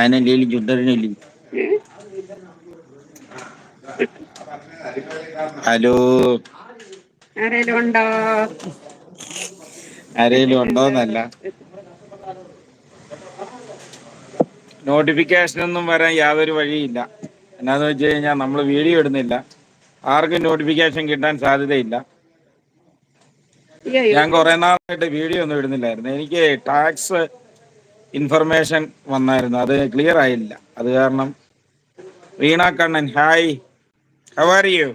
അതിനല്ലേ ചുണ്ടറിനല്ലേ ഹലോ ആരേലും ഉണ്ടോ ആരേലും ഉണ്ടോന്നല്ല നോട്ടിഫിക്കേഷൻ ഒന്നും വരാൻ യാതൊരു വഴിയില്ല. എന്നാന്ന് വെച്ച് കഴിഞ്ഞാൽ നമ്മൾ വീഡിയോ ഇടുന്നില്ല. ആർക്കും നോട്ടിഫിക്കേഷൻ കിട്ടാൻ സാധ്യതയില്ല. ഞാൻ കുറെ നാളായിട്ട് വീഡിയോ ഒന്നും ഇടുന്നില്ലായിരുന്നു. എനിക്ക് ടാക്സ് ഇൻഫർമേഷൻ വന്നായിരുന്നു. അത് ക്ലിയർ ആയില്ല. അത് കാരണം Veena Kannan hi how are you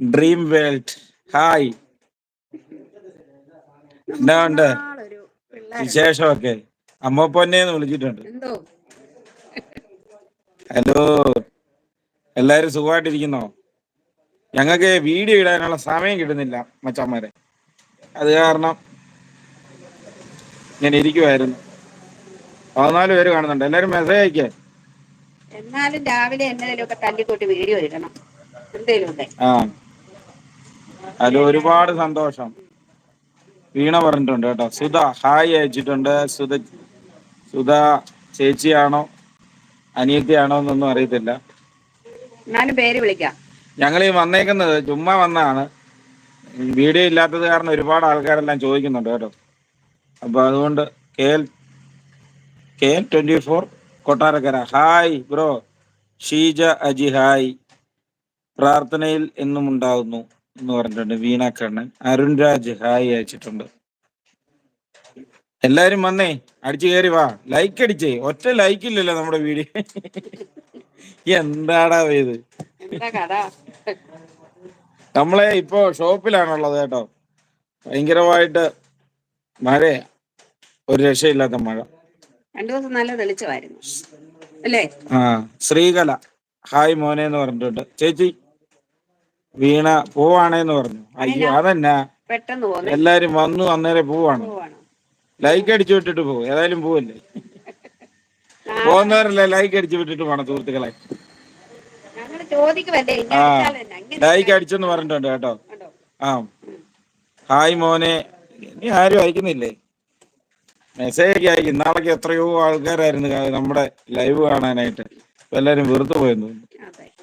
dream world hi എന്നാ ഉണ്ട്. വിശേഷമൊക്കെ. അമ്മ പൊന്നേന്ന് വിളിച്ചിട്ടുണ്ട്. എന്തോ? ഹലോ. എല്ലാരും സുഖമായിട്ടിരിക്കുന്നോ? ഞങ്ങൾക്ക് വീഡിയോ ഇടാനുള്ള സമയം കിട്ടുന്നില്ല മച്ചന്മാരെ. അത് കാരണം ഞാൻ ഇരിക്കുമായിരുന്നു പതിനാല് പേര് കാണുന്നുണ്ട്. എല്ലാരും മെസ്സേജ് അയക്കേ. എന്നാലും രാവിലെ തല്ലിക്കൂട്ടി വീഡിയോ ഇടണം. ആ. ഹലോ ഒരുപാട് സന്തോഷം. വീണ പറഞ്ഞിട്ടുണ്ട് കേട്ടോ. സുധ ഹായ് അയച്ചിട്ടുണ്ട്. സുധ സുധ ചേച്ചിയാണോ? അനിയത്തിയാണോ എന്നൊന്നും അറിയത്തില്ല. ഞാനും പേര് വിളിക്കാം. ഞങ്ങൾ ഈ വന്നേക്കുന്നത് ചുമ്മാ വന്നതാണ്. വീഡിയോ ഇല്ലാത്തത് കാരണം ഒരുപാട് ആൾക്കാരെല്ലാം ചോദിക്കുന്നുണ്ട് കേട്ടോ. അപ്പൊ അതുകൊണ്ട് K L K L twenty four Kottarakkara. Hi bro. Sheeja Aji hi. പ്രാർത്ഥനയിൽ എന്നും ഉണ്ടാകുന്നു എന്ന് പറഞ്ഞിട്ടുണ്ട് വീണ കണ്ണൻ അരുൺ രാജ് ഹായ് അയച്ചിട്ടുണ്ട്. എല്ലാരും വന്നേ. അടിച്ചു കയറി വാ. ലൈക്ക് അടിച്ചേ. ഒറ്റ ലൈക്കില്ലല്ലോ നമ്മുടെ വീഡിയോ. എന്താടാ ഇത്? നമ്മളെ ഇപ്പൊ ഷോപ്പിലാണുള്ളത് കേട്ടോ. ഭയങ്കരമായിട്ട് മഴയാ ഒരു രക്ഷയില്ലാത്ത മഴ. രണ്ടു ദിവസം നല്ല തെളിച്ചമായിരുന്നു. അല്ലേ? ആ ശ്രീകല. ഹായ് മോനെ എന്ന് പറഞ്ഞിട്ടുണ്ട്. ചേച്ചി വീണ പോവാണേന്ന് പറഞ്ഞു. അയ്യോ അതന്നെ. പെട്ടെന്ന് എല്ലാരും വന്നു അന്നേരം പോവാണ്. പോവാണ്? ലൈക്ക് അടിച്ചു വിട്ടിട്ട് പോകും ഏതായാലും പോവല്ലേ? പോകുന്നവരല്ലേ ലൈക്ക് അടിച്ചു വിട്ടിട്ട് പോണം സുഹൃത്തുക്കളെ. ആ ലൈക്ക് അടിച്ചെന്ന് പറഞ്ഞിട്ടുണ്ട് കേട്ടോ? ആ. ഹായ് മോനെ. നീ ആരും അയക്കുന്നില്ലേ? മെസ്സേജ് ഒക്കെ അയക്കും. ഇന്നാളൊക്കെ എത്രയോ ആൾക്കാരായിരുന്നു നമ്മുടെ ലൈവ് കാണാനായിട്ട്. ഇപ്പൊ എല്ലാരും വെറുതെ പോയെന്ന്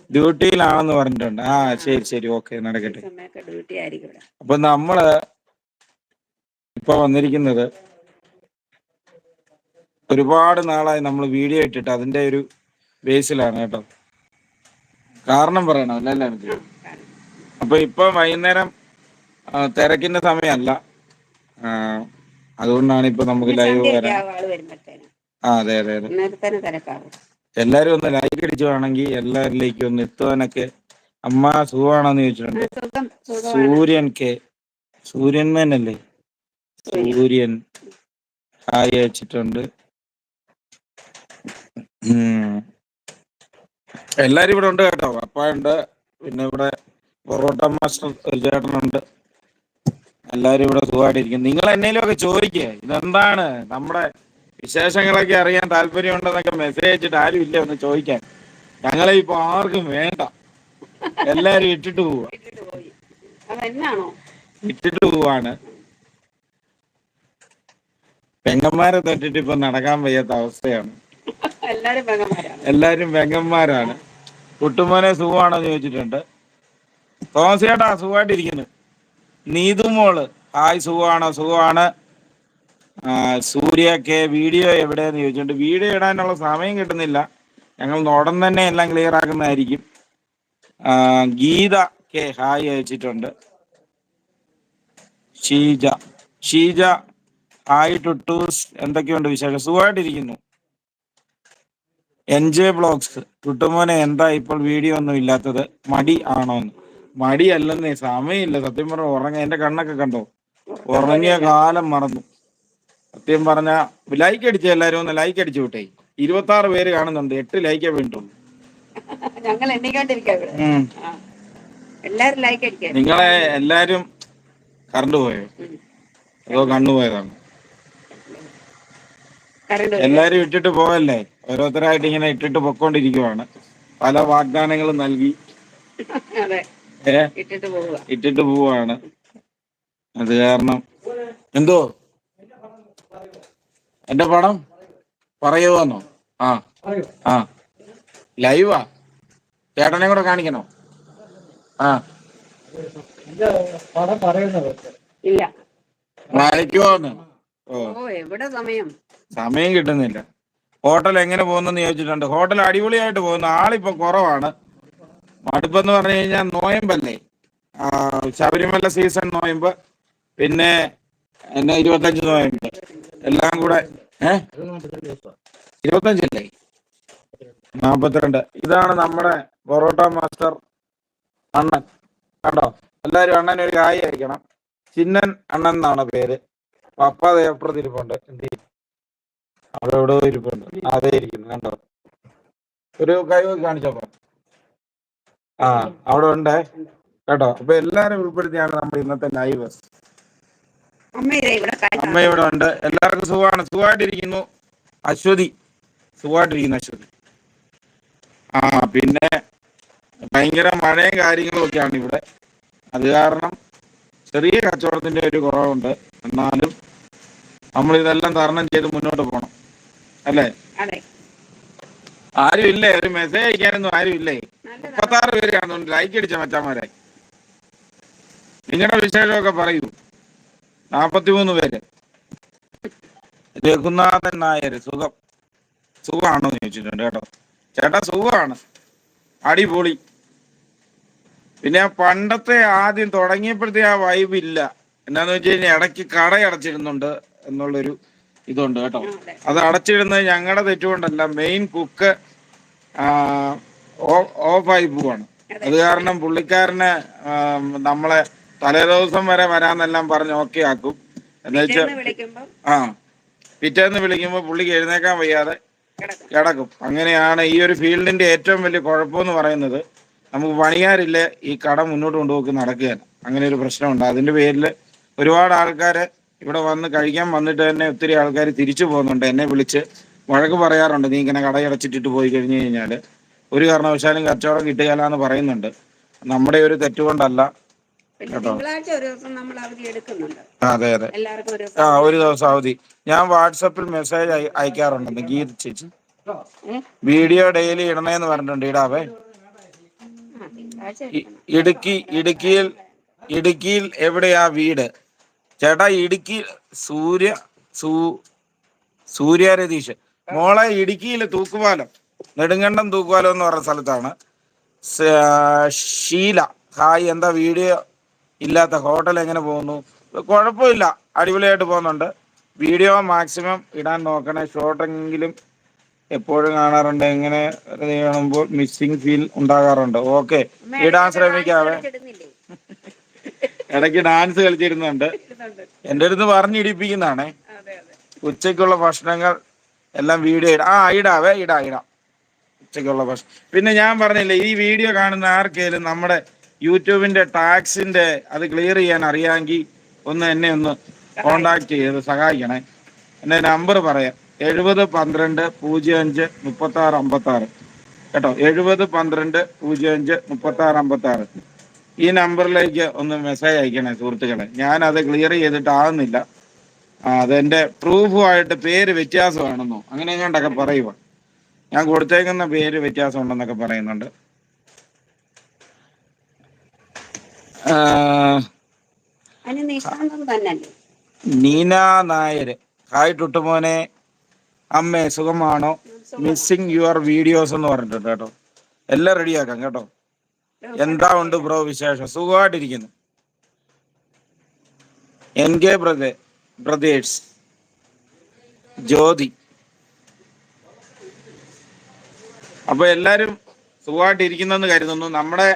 ഡ്യൂട്ടിയിലാണെന്ന് പറഞ്ഞിട്ടുണ്ട്. ആ ശരി ശരി. ഓക്കെ നടക്കട്ടെ. അപ്പൊ നമ്മൾ ഇപ്പൊ വന്നിരിക്കുന്നത് ഒരുപാട് നാളായി നമ്മൾ വീഡിയോ ഇട്ടിട്ട് അതിന്റെ ഒരു ബേസിലാണ് കേട്ടോ. കാരണം പറയണം അല്ലല്ല എനിക്ക് അപ്പൊ ഇപ്പൊ വൈകുന്നേരം തിരക്കിന്റെ സമയമല്ല. അതുകൊണ്ടാണ് ഇപ്പൊ നമുക്ക് ലൈവ് വരാൻ. ആ അതെ അതെ അതെ. എല്ലാരും ഒന്ന് ലൈക്ക് അടിച്ചുവാണെങ്കിൽ എല്ലാവരിലേക്കും ഒന്ന് എത്തുവാനൊക്കെ അമ്മ സുഖമാണോന്ന് ചോദിച്ചിട്ടുണ്ട്. സൂര്യൻ കെ സൂര്യൻ തന്നെയല്ലേ സൂര്യൻ. ഹായ് അയച്ചിട്ടുണ്ട്. എല്ലാരും ഇവിടെ ഉണ്ട് കേട്ടോ. അപ്പുണ്ട് ഉണ്ട്. പിന്നെ ഇവിടെ പൊറോട്ട മാസ്റ്റർ ചേട്ടനുണ്ട് എല്ലാരും ഇവിടെ സുഖമായിട്ടിരിക്കും നിങ്ങൾ എന്നേലും ഒക്കെ ചോദിക്കേ. ഇതെന്താണ്? നമ്മുടെ വിശേഷങ്ങളൊക്കെ അറിയാൻ താല്പര്യമുണ്ടെന്നൊക്കെ മെസ്സേജ് അയച്ചിട്ട് ആരും ഇല്ല ഒന്ന് ചോദിക്കാൻ. ഞങ്ങളെ ഇപ്പൊ ആർക്കും വേണ്ട. എല്ലാരും ഇട്ടിട്ട് പോവാ. ഇട്ടിട്ട് പോയി. അതെന്നാണോ ഇട്ടിട്ട് പോവാണ്. പെങ്ങന്മാരെ തൊട്ടിട്ട് ഇപ്പൊ നടക്കാൻ വയ്യാത്ത അവസ്ഥയാണ്. എല്ലാരും വെങ്ങന്മാരാണ് കുട്ടുമോനെ സുഖമാണോ ചോദിച്ചിട്ടുണ്ട്. തോമസ് ചേട്ടാ സുഖമായിട്ടിരിക്കുന്നു നീതുമോൾ ഹായ് സുഖമാണോ? സുഖമാണ്. സൂര്യ കെ വീഡിയോ എവിടെയെന്ന് ചോദിച്ചിട്ടുണ്ട്. വീഡിയോ ഇടാനുള്ള സമയം കിട്ടുന്നില്ല. ഞങ്ങൾ ഉടൻ തന്നെ എല്ലാം ക്ലിയർ ആക്കുന്നതായിരിക്കും. ഗീത കെ ഹായ് അയച്ചിട്ടുണ്ട്. ഷീജ. ഷീജ ഹായ് ടുട്ടൂസ്. എന്തൊക്കെയുണ്ട് വിശേഷം? സുഖമായിട്ടിരിക്കുന്നു. N J blogs. ടുട്ടുമോനെ എന്താ ഇപ്പോൾ വീഡിയോ ഒന്നും ഇല്ലാത്തത്? മടി ആണോന്ന് മടി അല്ലെന്നേ സമയമില്ല. സത്യം പറഞ്ഞ ഉറങ്ങ എന്റെ കണ്ണൊക്കെ കണ്ടോ? ഉറങ്ങിയ കാലം മറന്നു. സത്യം പറഞ്ഞ ലൈക്ക് അടിച്ച എല്ലാരും ഒന്ന് ലൈക്ക് അടിച്ചു വിട്ടേ. ഇരുപത്തി ആറ് പേര് കാണുന്നുണ്ട്. എട്ട് ലൈക്കേ വേണ്ടുള്ളൂ ഞങ്ങൾ. എല്ലാരും ലൈക്ക് നിങ്ങളെ എല്ലാരും കറണ്ട് പോയോ? അതോ കണ്ണു പോയതാണ്? എല്ലാരും ഇട്ടിട്ട് പോവല്ലേ ഓരോരുത്തരായിട്ട് ഇങ്ങനെ ഇട്ടിട്ട് പൊക്കോണ്ടിരിക്കുവാണ്. പല വാഗ്ദാനങ്ങളും നൽകി. ഇട്ടിട്ട് പോവുക. ഇട്ടിട്ട് പോവാണ് അത് കാരണം എന്തോ? എന്റെ പടം പറയുവാന്നോ? ആ. ആ. ലൈവാ? ചേട്ടനെ കൂടെ കാണിക്കണോ? ആ. ഇല്ല. വായിക്കുവാന്ന്. ഓ. ഓ എവിടെ സമയം? സമയം കിട്ടുന്നില്ല. ഹോട്ടൽ എങ്ങനെ പോകുന്നെന്ന് ചോദിച്ചിട്ടുണ്ട്. ഹോട്ടൽ അടിപൊളിയായിട്ട് പോകുന്നു. ആളിപ്പോ കുറവാണ്. മടുപ്പെന്ന് പറഞ്ഞു കഴിഞ്ഞാൽ നോയമ്പല്ലേ? ശബരിമല സീസൺ നോയമ്പ്. പിന്നെ എന്നെ ഇരുപത്തഞ്ച് നോയമ്പ്. എല്ലാം കൂടെ ഏഹ് ഇരുപത്തഞ്ചല്ലേ? നാപ്പത്തിരണ്ട്. ഇതാണ് നമ്മുടെ പൊറോട്ട മാസ്റ്റർ അണ്ണൻ. കണ്ടോ? എല്ലാരും അണ്ണൻ ഒരു കായ് അയക്കണം ചിന്നൻ അണ്ണൻ എന്നാണ് പേര്. പപ്പ ദേവപ്രതിരിപ്പുണ്ട് എന്ത്? അവിടെ എവിടെ ഇരിപ്പുണ്ട്. അതേ ഇരിക്കുന്നു. കണ്ടോ? ഒരു കൈ കാണിച്ചോ ആ അവിടെ ഉണ്ടേ. കേട്ടോ? അപ്പൊ എല്ലാരും ഉൾപ്പെടുത്തിയാണ് നമ്മൾ ഇന്നത്തെ ലൈവ്. അമ്മ ഇവിടെ ഉണ്ട്. എല്ലാവർക്കും സുഖമാണ്. സുഖമായിട്ടിരിക്കുന്നു. അശ്വതി. സുഖമായിട്ടിരിക്കുന്നു അശ്വതി. ആ പിന്നെ ഭയങ്കര മഴയും കാര്യങ്ങളും ഒക്കെയാണ് ഇവിടെ. അത് കാരണം ചെറിയ കച്ചവടത്തിന്റെ ഒരു കുറവുണ്ട്. എന്നാലും നമ്മൾ ഇതെല്ലാം തരണം ചെയ്ത് മുന്നോട്ട് പോകണം അല്ലേ? ആരും ഇല്ലേ ഒരു മെസ്സേജ് അയക്കാനൊന്നും ആരും ഇല്ലേ മുപ്പത്താറ് പേര് കാണുന്നുണ്ട്. ലൈക്ക് അടിച്ച മച്ചാമാരെ. നിങ്ങളുടെ വിശേഷമൊക്കെ പറയൂ. നാപ്പത്തിമൂന്ന് പേര്. രഘുനാഥൻ നായർ സുഖം. സുഖമാണോ എന്ന് ചോദിച്ചിട്ടുണ്ട് കേട്ടോ. ചേട്ടാ സുഖമാണ്. അടിപൊളി. പിന്നെ ആ പണ്ടത്തെ ആദ്യം തുടങ്ങിയപ്പോഴത്തെ ആ വൈബ് ഇല്ല. എന്നാന്ന് വെച്ച് കഴിഞ്ഞാൽ ഇടയ്ക്ക് കട അടച്ചിരുന്നുണ്ട് എന്നുള്ളൊരു ഇതുണ്ട് കേട്ടോ. അത് അടച്ചിടുന്നത് ഞങ്ങളുടെ തെറ്റുകൊണ്ടല്ല മെയിൻ കുക്ക് ഓഫായി പോവാണ്. അത്. കാരണം പുള്ളിക്കാരനെ നമ്മളെ തലേ ദിവസം വരെ വരാന്നെല്ലാം പറഞ്ഞ് ഓക്കെ ആക്കും. എന്നുവെച്ചാൽ ആ പിറ്റേന്ന് വിളിക്കുമ്പോൾ പുള്ളിക്ക് എഴുന്നേക്കാൻ വയ്യാതെ കിടക്കും. കിടക്കും. അങ്ങനെയാണ് ഈ ഒരു ഫീൽഡിന്റെ ഏറ്റവും വലിയ കുഴപ്പമെന്ന് പറയുന്നത്. നമുക്ക് പണിയാറില്ല ഈ കട മുന്നോട്ട് കൊണ്ടുപോക്ക് നടക്കുകയാണ്. അങ്ങനെ ഒരു പ്രശ്നമുണ്ട്. അതിന്റെ പേരിൽ ഒരുപാട് ആൾക്കാർ ഇവിടെ വന്ന് കഴിക്കാൻ വന്നിട്ട് തന്നെ ഒത്തിരി ആൾക്കാർ തിരിച്ചു പോകുന്നുണ്ട്. എന്നെ വിളിച്ച് വഴക്ക് പറയാറുണ്ട്. നീ ഇങ്ങനെ കടയടച്ചിട്ടിട്ട് പോയി കഴിഞ്ഞു കഴിഞ്ഞാൽ ഒരു കാരണവശാലും കച്ചവടം കിട്ടുകയില്ല എന്ന് പറയുന്നുണ്ട്. നമ്മുടെ ഒരു തെറ്റുകൊണ്ടല്ല കേട്ടോ. അതെ അതെ. ആ ഒരു ദിവസം അവധി. ഞാൻ വാട്സപ്പിൽ മെസ്സേജ് അയ- അയക്കാറുണ്ട്. ഗീത ചേച്ചി. വീഡിയോ ഡെയിലി ഇടണേന്ന് പറഞ്ഞിട്ടുണ്ട്. ഇടാവേ. ഇടുക്കി ഇടുക്കിയിൽ ഇടുക്കിയിൽ എവിടെയാ വീട്? ചേട്ടാ ഇടുക്കി സൂര്യ സൂ സൂര്യ രതീഷ് മോളെ ഇടുക്കിയിൽ തൂക്കുപാലം നെടുങ്കണ്ടം തൂക്കുപാലം എന്ന് പറഞ്ഞ സ്ഥലത്താണ്. ശീല ഷീല. ഹായ് എന്താ വീഡിയോ ഇല്ലാത്ത? ഹോട്ടൽ എങ്ങനെ പോകുന്നു? കുഴപ്പമില്ല. അടിപൊളിയായിട്ട് പോകുന്നുണ്ട്. വീഡിയോ മാക്സിമം ഇടാൻ നോക്കണേ. ഷോർട്ടെങ്കിലും എപ്പോഴും കാണാറുണ്ട്. എങ്ങനെ കാണുമ്പോൾ മിസ്സിംഗ് ഫീൽ ഉണ്ടാകാറുണ്ട്. ഓക്കെ. ഇടാൻ ശ്രമിക്കാവേ? ഇടയ്ക്ക് ഡാൻസ് കളിച്ചിരുന്നുണ്ട്. എന്റെ എന്റെ അടുത്ത് പറഞ്ഞിടിപ്പിക്കുന്നതാണേ. ഉച്ചയ്ക്കുള്ള ഭക്ഷണങ്ങൾ എല്ലാം വീഡിയോ ഇടാം. ആ ഇടാവേ ഇടാ ഇടാം. ഉച്ചയ്ക്കുള്ള ഭക്ഷണം പിന്നെ ഞാൻ പറഞ്ഞില്ലേ ഈ വീഡിയോ കാണുന്ന ആർക്കേലും നമ്മുടെ യൂട്യൂബിന്റെ ടാക്സിന്റെ അത് ക്ലിയർ ചെയ്യാൻ അറിയാമെങ്കിൽ ഒന്ന് എന്നെ ഒന്ന് കോണ്ടാക്ട് ചെയ്ത് സഹായിക്കണേ. എന്റെ നമ്പർ പറയാം. എഴുപത് പന്ത്രണ്ട് പൂജ്യം അഞ്ച് മുപ്പത്തി ആറ് അമ്പത്തി ആറ് കേട്ടോ? എഴുപത് പന്ത്രണ്ട് പൂജ്യം അഞ്ച് മുപ്പത്തി ആറ് അമ്പത്തി ആറ് ഈ നമ്പറിലേക്ക് ഒന്ന് മെസ്സേജ് അയക്കണേ സുഹൃത്തുക്കളെ. ഞാൻ അത് ക്ലിയർ ചെയ്തിട്ടാകുന്നില്ല ആവുന്നില്ല അതെന്റെ പ്രൂഫുമായിട്ട് പേര് വ്യത്യാസമാണെന്നോ അങ്ങനെ എങ്ങാണ്ടൊക്കെ പറയുക ഞാൻ കൊടുത്തേക്കുന്ന പേര് വ്യത്യാസം ഉണ്ടെന്നൊക്കെ പറയുന്നുണ്ട് നീന നായർ ഹായ് ടുട്ടുമോനെ. അമ്മേ സുഖമാണോ? മിസ്സിങ് യുവർ വീഡിയോസ് എന്ന് പറഞ്ഞിട്ടുണ്ട് കേട്ടോ. എല്ലാം റെഡിയാക്കാം കേട്ടോ. എന്താ ഉണ്ട് ബ്രോ വിശേഷം? സുഖമായിട്ടിരിക്കുന്നു. N K ബ്രദേ brothers. ജ്യോതി. അപ്പൊ എല്ലാരും സുഖമായിട്ടിരിക്കുന്നെന്ന് കരുതുന്നു. നമ്മുടെ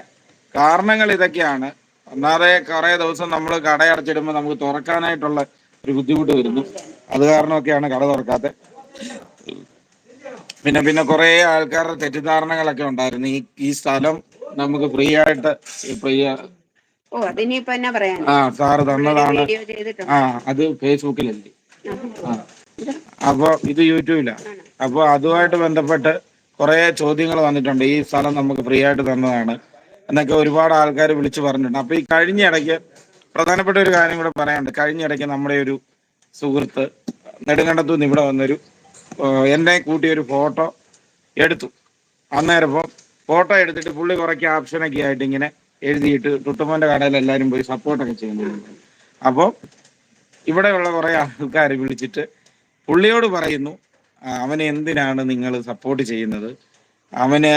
കാരണങ്ങൾ ഇതൊക്കെയാണ്. ഒന്നാതെ കുറെ ദിവസം നമ്മൾ കടയടച്ചിടുമ്പോൾ നമുക്ക് തുറക്കാനായിട്ടുള്ള ഒരു ബുദ്ധിമുട്ട് വരുന്നു. അത് കാരണമൊക്കെയാണ് കട തുറക്കാത്തത് പിന്നെ പിന്നെ കുറെ ആൾക്കാരുടെ തെറ്റിദ്ധാരണകളൊക്കെ ഉണ്ടായിരുന്നു. ഈ ഈ സ്ഥലം നമുക്ക് ഫ്രീ ആയിട്ട് ഫ്രീ ഓ അതിനിപ്പോ എന്നാ പറയാൻ? ആ സാറ് തന്നതാണ്. വീഡിയോ ചെയ്തിട്ടുണ്ട്? ആ അത് ഫേസ്ബുക്കിലല്ലേ ആ. അപ്പൊ ഇത് യൂട്യൂബിലാണ് അപ്പൊ അതുമായിട്ട് ബന്ധപ്പെട്ട് കുറെ ചോദ്യങ്ങൾ വന്നിട്ടുണ്ട്. ഈ സ്ഥലം നമുക്ക് ഫ്രീ ആയിട്ട് തന്നതാണ് എന്നൊക്കെ ഒരുപാട് ആൾക്കാർ വിളിച്ചു പറഞ്ഞിട്ടുണ്ട്. അപ്പൊ ഈ കഴിഞ്ഞ ഇടയ്ക്ക് പ്രധാനപ്പെട്ട ഒരു കാര്യം കൂടെ പറയാനുണ്ട്. കഴിഞ്ഞ ഇടയ്ക്ക് നമ്മുടെ ഒരു സുഹൃത്ത് നെടുങ്കണ്ടത്തു നിന്ന് ഇവിടെ വന്നൊരു എന്നെ കൂട്ടിയൊരു ഫോട്ടോ എടുത്തു. അന്നേരം ഫോട്ടോ എടുത്തിട്ട് പുള്ളി കുറെ ക്യാപ്ഷനൊക്കെ ആയിട്ട് ഇങ്ങനെ എഴുതിയിട്ട് തുട്ടുമോന്റെ കടയിൽ എല്ലാവരും പോയി സപ്പോർട്ടൊക്കെ ചെയ്യുന്നുണ്ട്. അപ്പോൾ ഇവിടെയുള്ള കുറെ ആൾക്കാർ വിളിച്ചിട്ട് പുള്ളിയോട് പറയുന്നു അവന് എന്തിനാണ് നിങ്ങൾ സപ്പോർട്ട് ചെയ്യുന്നത്? അവന്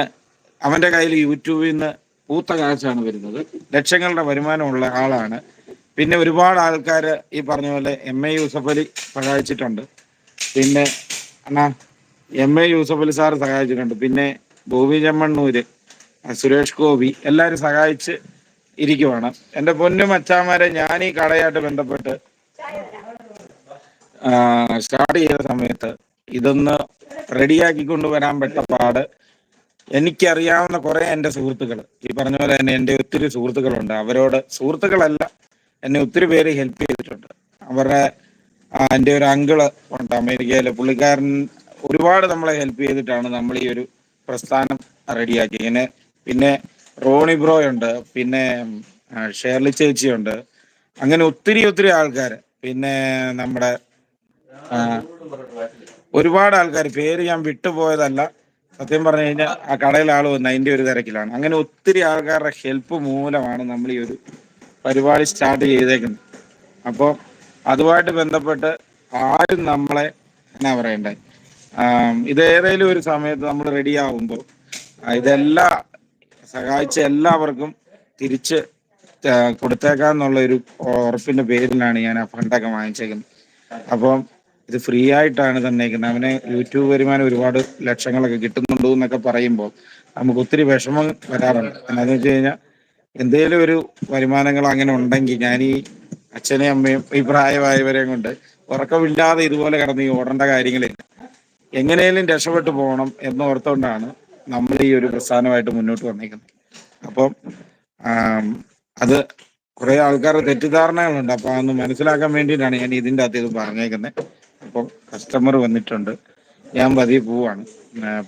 അവന്റെ കയ്യിൽ യൂട്യൂബിൽ നിന്ന് പൂത്ത കാഴ്ചയാണ് വരുന്നത്. ലക്ഷങ്ങളുടെ വരുമാനമുള്ള ആളാണ്. പിന്നെ ഒരുപാട് ആൾക്കാർ ഈ പറഞ്ഞ പോലെ എം എ യൂസഫ് അലി സഹായിച്ചിട്ടുണ്ട്. പിന്നെ M A Yusuf Ali sir സഹായിച്ചിട്ടുണ്ട്. പിന്നെ ബോബി ചെമ്മണ്ണൂര് സുരേഷ് ഗോപി എല്ലാവരും സഹായിച്ച് ഇരിക്കുവാണ്. എന്റെ പൊന്നും അച്ചാമാരെ ഞാൻ ഈ കടയായിട്ട് ബന്ധപ്പെട്ട് സ്റ്റാർട്ട് ചെയ്ത സമയത്ത് ഇതൊന്ന് റെഡിയാക്കി കൊണ്ടുവരാൻ പെട്ട പാട്. എനിക്കറിയാവുന്ന കുറെ എന്റെ സുഹൃത്തുക്കൾ ഈ പറഞ്ഞ പോലെ തന്നെ എന്റെ ഒത്തിരി സുഹൃത്തുക്കളുണ്ട്. അവരോട് സുഹൃത്തുക്കളല്ല എന്നെ ഒത്തിരി പേര് ഹെൽപ്പ് ചെയ്തിട്ടുണ്ട്. അവരുടെ എന്റെ ഒരു അങ്കിൾ ഉണ്ട്. അമേരിക്കയിലെ പുള്ളിക്കാരൻ ഒരുപാട് നമ്മളെ ഹെൽപ്പ് ചെയ്തിട്ടാണ് നമ്മൾ ഈ ഒരു പ്രസ്ഥാനം റെഡിയാക്കി. ഇങ്ങനെ പിന്നെ റോണി ബ്രോ ഉണ്ട് പിന്നെ ഷേർലി ചേച്ചി ഉണ്ട്. അങ്ങനെ ഒത്തിരി ഒത്തിരി ആൾക്കാർ. പിന്നെ നമ്മുടെ ഒരുപാട് ആൾക്കാർ. പേര് ഞാൻ വിട്ടുപോയതല്ല. സത്യം പറഞ്ഞു കഴിഞ്ഞാൽ ആ കടയിൽ ആൾ വന്ന് അതിന്റെ ഒരു തിരക്കിലാണ്. അങ്ങനെ ഒത്തിരി ആൾക്കാരുടെ ഹെൽപ്പ് മൂലമാണ് നമ്മൾ ഈ ഒരു പരിപാടി സ്റ്റാർട്ട് ചെയ്തേക്കുന്നത്. അപ്പോൾ അതുമായിട്ട് ബന്ധപ്പെട്ട് ആരും നമ്മളെ എന്നാ പറയണ്ടേ? ഇത് ഏതെങ്കിലും ഒരു സമയത്ത് നമ്മൾ റെഡി ആവുമ്പോൾ ഇതെല്ലാ സഹായിച്ച എല്ലാവർക്കും തിരിച്ച് കൊടുത്തേക്കാന്നുള്ള ഒരു ഉറപ്പിന്റെ പേരിലാണ് ഞാൻ ആ ഫണ്ടൊക്കെ വാങ്ങിച്ചേക്കുന്നത്. അപ്പം ഇത് ഫ്രീ ആയിട്ടാണ് തന്നേക്കുന്നത്. അവന് യൂട്യൂബ് വരുമാനം ഒരുപാട് ലക്ഷങ്ങളൊക്കെ കിട്ടുന്നുണ്ടോ എന്നൊക്കെ പറയുമ്പോൾ നമുക്ക് ഒത്തിരി വിഷമം വരാറുണ്ട്. എന്താണെന്ന് വെച്ച് കഴിഞ്ഞാൽ എന്തേലും ഒരു വരുമാനങ്ങൾ അങ്ങനെ ഉണ്ടെങ്കിൽ ഞാൻ ഈ അച്ഛനെയും അമ്മയും ഈ പ്രായമായവരെയും കൊണ്ട് ഉറക്കമില്ലാതെ ഇതുപോലെ കിടന്ന് ഈ ഓടേണ്ട കാര്യങ്ങളില്ല. എങ്ങനെയും രക്ഷപ്പെട്ടു പോകണം എന്നോർത്തുകൊണ്ടാണ് നമ്മൾ ഈ ഒരു പ്രസ്ഥാനമായിട്ട് മുന്നോട്ട് വന്നിരിക്കുന്നത് അപ്പം അത് കുറെ ആൾക്കാരുടെ തെറ്റിദ്ധാരണകളുണ്ട്. അപ്പൊ അതൊന്ന് മനസ്സിലാക്കാൻ വേണ്ടിയിട്ടാണ് ഞാൻ ഇതിന്റെ അകത്ത് ഇത് പറഞ്ഞേക്കുന്നത് അപ്പം കസ്റ്റമർ വന്നിട്ടുണ്ട്. ഞാൻ പതിയെ പോവാണ്.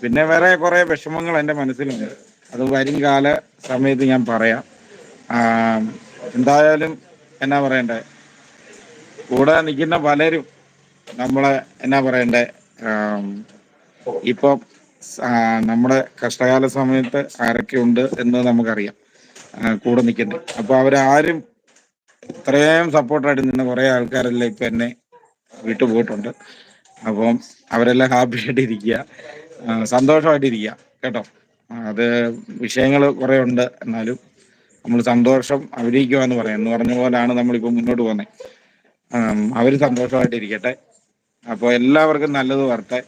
പിന്നെ വേറെ കുറെ വിഷമങ്ങൾ എന്റെ മനസ്സിലുണ്ട്. അത് വരും കാല സമയത്ത് ഞാൻ പറയാം. എന്തായാലും എന്നാ പറയണ്ടേ? കൂടെ നിൽക്കുന്ന പലരും നമ്മളെ എന്നാ പറയണ്ടേ? ഇപ്പം നമ്മുടെ കഷ്ടകാല സമയത്ത് ആരൊക്കെ ഉണ്ട് എന്ന് നമുക്കറിയാം. കൂടെ നിൽക്കുന്നത് അപ്പൊ അവരാരും ഇത്രയും സപ്പോർട്ടായിട്ട് നിന്ന് കുറെ ആൾക്കാരെല്ലാം ഇപ്പൊ എന്നെ വിട്ടു പോയിട്ടുണ്ട് അപ്പം അവരെല്ലാം ഹാപ്പി ആയിട്ട് ഇരിക്കുക സന്തോഷമായിട്ട് ഇരിക്കുക കേട്ടോ അത് വിഷയങ്ങൾ കുറെ ഉണ്ട് എന്നാലും നമ്മൾ സന്തോഷം അവരിക്കുക എന്ന് പറയാം. എന്ന് പറഞ്ഞ പോലാണ് നമ്മളിപ്പോൾ മുന്നോട്ട് പോകുന്നത്. അവർ സന്തോഷമായിട്ട് ഇരിക്കട്ടെ അപ്പോൾ എല്ലാവർക്കും നല്ലത് വരട്ടെ.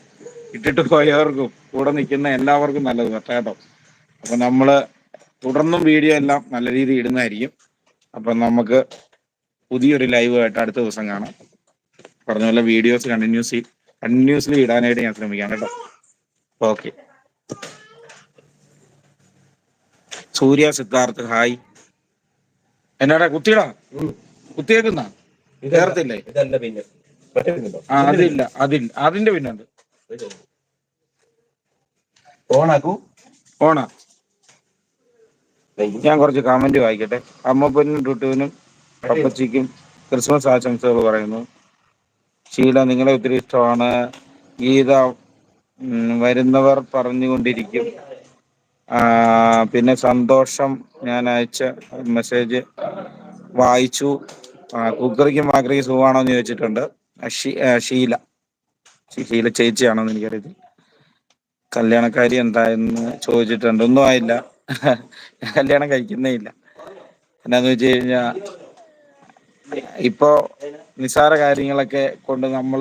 ഇട്ടിട്ട് പോയവർക്കും കൂടെ നിൽക്കുന്ന എല്ലാവർക്കും നല്ലത് വരട്ടെ കേട്ടോ. അപ്പൊ നമ്മൾ തുടർന്നും വീഡിയോ എല്ലാം നല്ല രീതിയിൽ ഇടുന്നതായിരിക്കും. അപ്പൊ നമുക്ക് പുതിയൊരു ലൈവ് ആയിട്ട് അടുത്ത ദിവസം കാണാം. പറഞ്ഞ പോലെ വീഡിയോസ് കണ്ടിന്യൂസ് കണ്ടിന്യൂസ്ലി ഇടാനായിട്ട് ഞാൻ ശ്രമിക്കാം കേട്ടോ. ഓക്കെ സൂര്യ സിദ്ധാർത്ഥ് ഹായ് എന്നാടാ കുത്തിയടാ കുത്തിയേക്കുന്ന ചേർത്തില്ലേ ഇതല്ല പിന്നെ. അതില്ല അതില്ല. അതിന്റെ പിന്നെ ഓണാക്കൂ. ഓണാ. ഞാൻ കുറച്ച് കമന്റ് വായിക്കട്ടെ. അമ്മപ്പനും ടുട്ടുവിനും പപ്പച്ചിക്കും ക്രിസ്മസ് ആശംസകൾ പറയുന്നു. ഷീല നിങ്ങളെ ഒത്തിരി ഇഷ്ടമാണ്. ഗീത വരുന്നവർ പറഞ്ഞുകൊണ്ടിരിക്കും. പിന്നെ സന്തോഷം ഞാൻ അയച്ച മെസ്സേജ് വായിച്ചു. കുക്കറിക്കും മാക്രിക്കും സുഖമാണോ എന്ന് ചോദിച്ചിട്ടുണ്ട്. ഷീല. ഷീല ചേച്ചിയാണെന്ന് എനിക്കറിയത് കല്യാണക്കാരി എന്തായെന്ന് ചോദിച്ചിട്ടുണ്ട്. ഒന്നും ആയില്ല. കല്യാണം കഴിക്കുന്നേ ഇല്ല. എന്നാന്ന് വെച്ച് കഴിഞ്ഞാ ഇപ്പോ നിസ്സാര കാര്യങ്ങളൊക്കെ കൊണ്ട് നമ്മൾ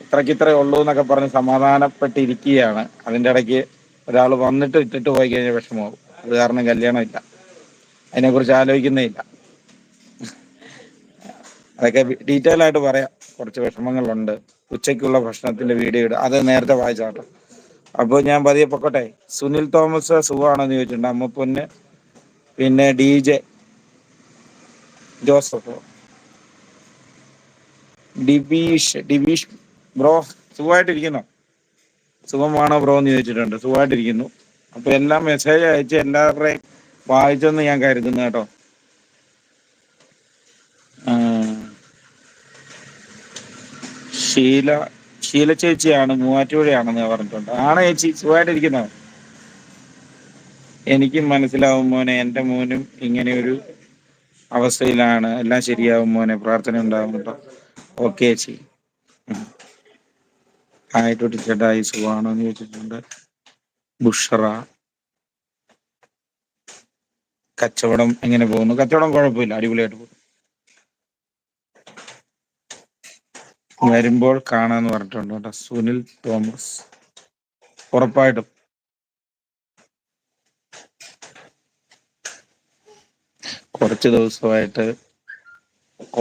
ഇത്രക്കിത്രേ ഇത്രേ ഉള്ളൂ എന്നൊക്കെ പറഞ്ഞ് സമാധാനപ്പെട്ടിരിക്കുകയാണ്. അതിന്റെ ഇടയ്ക്ക് ഒരാൾ വന്നിട്ട് ഇട്ടിട്ട് പോയി കഴിഞ്ഞാൽ വിഷമമാവും. അത് കാരണം കല്യാണം ഇല്ല. അതിനെക്കുറിച്ച് ആലോചിക്കുന്നേ ഇല്ല. അതൊക്കെ ഡീറ്റെയിൽ ആയിട്ട് പറയാം. കുറച്ച് വിഷമങ്ങളുണ്ട്. ഉച്ചയ്ക്കുള്ള ഭക്ഷണത്തിന്റെ വീഡിയോ അത് നേരത്തെ വായിച്ചാട്ടോ. അപ്പോൾ ഞാൻ പതിയെ പൊക്കോട്ടെ. സുനിൽ തോമസ് സുഖമാണെന്ന് ചോദിച്ചിട്ടുണ്ട്. അമ്മപ്പൊന്ന് പിന്നെ D J Joseph. Dibeesh Dibeesh bro സുഖമായിട്ടിരിക്കുന്നു? സുഖമാണോ ബ്രോ എന്ന് ചോദിച്ചിട്ടുണ്ട്. സുഖമായിട്ടിരിക്കുന്നു. അപ്പൊ എല്ലാം മെസ്സേജ് അയച്ച് എല്ലാവരുടെയും വായിച്ചെന്ന് ഞാൻ കരുതുന്നു കേട്ടോ. ഷീല ഷീല ചേച്ചിയാണ് മൂവാറ്റുപുഴയാണെന്ന് പറഞ്ഞിട്ടുണ്ട്. ആണ് ചേച്ചി? സുഖമായിട്ടിരിക്കുന്ന? എനിക്കും മനസ്സിലാവും മോനെ എന്റെ മോനും ഇങ്ങനെ ഒരു അവസ്ഥയിലാണ്. എല്ലാം ശരിയാവും മോനെ പ്രാർത്ഥന ഉണ്ടാവും കേട്ടോ. ഓക്കെ ചേച്ചി. ആയിട്ടോട്ട് ചേട്ടായി സുഖമാണോ എന്ന് ചോദിച്ചിട്ടുണ്ട്. ബുഷറ. കച്ചവടം എങ്ങനെ പോകുന്നു? കച്ചവടം കുഴപ്പമില്ല അടിപൊളിയായിട്ട് പോകുന്നു. വരുമ്പോൾ കാണാന്ന് പറഞ്ഞിട്ടുണ്ട് സുനിൽ തോമസ്. ഉറപ്പായിട്ടും. കുറച്ച് ദിവസമായിട്ട്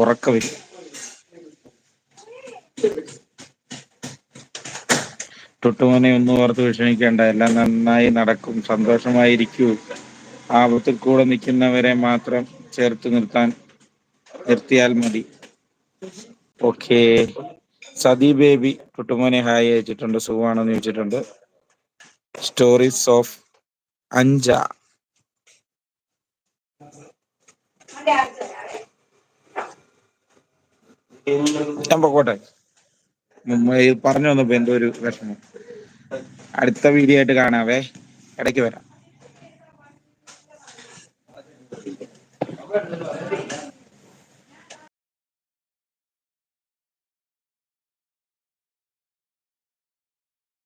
ഉറക്കമില്ല തൊട്ടുമോനെ ഒന്നും ഓർത്ത് വിഷമിക്കേണ്ട. എല്ലാം നന്നായി നടക്കും. സന്തോഷമായിരിക്കൂ. ആപത്തിൽ കൂടെ നിൽക്കുന്നവരെ മാത്രം ചേർത്ത് നിർത്താൻ നിർത്തിയാൽ മതി. ഓക്കെ. സതി ബേബി കുട്ടുമോനെ ഹായ് അയച്ചിട്ടുണ്ട് സുഖമാണെന്ന് ചോദിച്ചിട്ടുണ്ട്. സ്റ്റോറീസ് ഓഫ് അഞ്ച. ഞാൻ പൊക്കോട്ടെ. പറഞ്ഞു വന്നപ്പോ എന്തോ ഒരു വിഷമം. അടുത്ത വീഡിയോ ആയിട്ട് കാണാവേ. ഇടയ്ക്ക് വരാം.